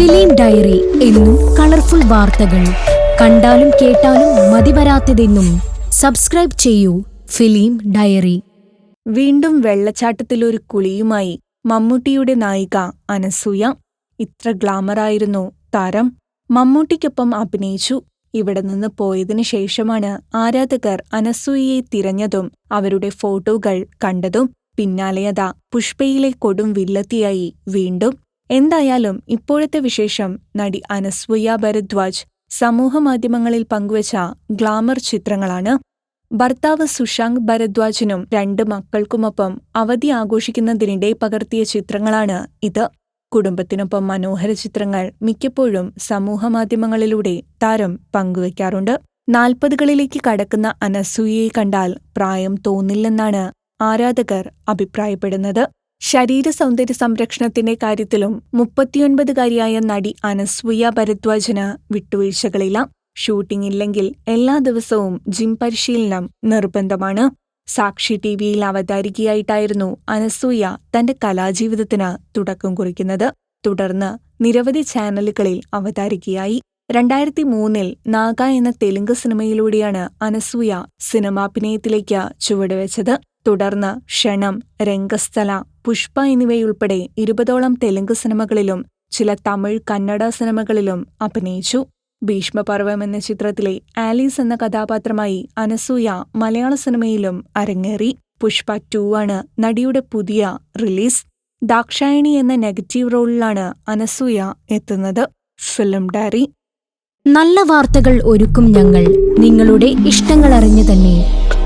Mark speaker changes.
Speaker 1: Film diary എന്നും colourful വാർത്തകൾ. കണ്ടാലും കേട്ടാലും മതിവരാത്തതെന്നും സബ്സ്ക്രൈബ് ചെയ്യൂ ഫിലിം ഡയറി.
Speaker 2: വീണ്ടും വെള്ളച്ചാട്ടത്തിലൊരു കുളിയുമായി മമ്മൂട്ടിയുടെ നായിക അനസൂയ. ഇത്ര ഗ്ലാമറായിരുന്നു താരം. മമ്മൂട്ടിക്കൊപ്പം അഭിനയിച്ചു. ഇവിടെ നിന്ന് പോയതിനു ശേഷമാണ് ആരാധകർ അനസൂയയെ തിരഞ്ഞതും അവരുടെ ഫോട്ടോകൾ കണ്ടതും. പിന്നാലെയതാ പുഷ്പയിലെ കൊടും വില്ലത്തിയായി വീണ്ടും എന്തായാലും ഇപ്പോഴത്തെ വിശേഷം നടി അനസ്വയ ഭരദ്വാജ് സമൂഹമാധ്യമങ്ങളിൽ പങ്കുവച്ച ഗ്ലാമർ ചിത്രങ്ങളാണ്. ഭർത്താവ് സുശാങ്ക് ഭരദ്വാജിനും രണ്ട് മക്കൾക്കുമൊപ്പം അവധി ആഘോഷിക്കുന്നതിനിടെ പകർത്തിയ ചിത്രങ്ങളാണ് ഇത്. കുടുംബത്തിനൊപ്പം മനോഹര ചിത്രങ്ങൾ മിക്കപ്പോഴും സമൂഹമാധ്യമങ്ങളിലൂടെ താരം പങ്കുവയ്ക്കാറുണ്ട്. നാൽപ്പതുകളിലേക്ക് കടക്കുന്ന അനസൂയയെ കണ്ടാൽ പ്രായം തോന്നില്ലെന്നാണ് ആരാധകർ അഭിപ്രായപ്പെടുന്നത്. ശരീര സൗന്ദര്യ സംരക്ഷണത്തിന്റെ കാര്യത്തിലും മുപ്പത്തിയൊൻപതുകാരിയായ നടി അനസൂയ ഭരദ്വാജിന് വിട്ടുവീഴ്ചകളില്ല. ഷൂട്ടിംഗ് ഇല്ലെങ്കിൽ എല്ലാ ദിവസവും ജിം പരിശീലനം നിർബന്ധമാണ്. സാക്ഷി ടി വിയിൽ അവതാരികയായിട്ടായിരുന്നു അനസൂയ തന്റെ കലാജീവിതത്തിന് തുടക്കം കുറിക്കുന്നത്. തുടർന്ന് നിരവധി ചാനലുകളിൽ അവതാരികയായി. രണ്ടായിരത്തി മൂന്നിൽ നാഗ എന്ന തെലുങ്ക് സിനിമയിലൂടെയാണ് അനസൂയ സിനിമാഭിനയത്തിലേക്ക് ചുവടുവെച്ചത്. തുടർന്ന് ക്ഷണം രംഗസ്ഥല പുഷ്പ എന്നിവയുൾപ്പെടെ ഇരുപതോളം തെലുങ്ക് സിനിമകളിലും ചില തമിഴ് കന്നഡ സിനിമകളിലും അഭിനയിച്ചു. ഭീഷ്മപർവം എന്ന ചിത്രത്തിലെ ആലീസ് എന്ന കഥാപാത്രമായി അനസൂയ മലയാള സിനിമയിലും അരങ്ങേറി. പുഷ്പ ടു ആണ് നടിയുടെ പുതിയ റിലീസ്. ദാക്ഷായണി എന്ന നെഗറ്റീവ് റോളിലാണ് അനസൂയ എത്തുന്നത്. Film diary.
Speaker 1: നല്ല വാർത്തകൾ ഒരുക്കും ഞങ്ങൾ. നിങ്ങളുടെ ഇഷ്ടങ്ങൾ അറിഞ്ഞു തന്നെ.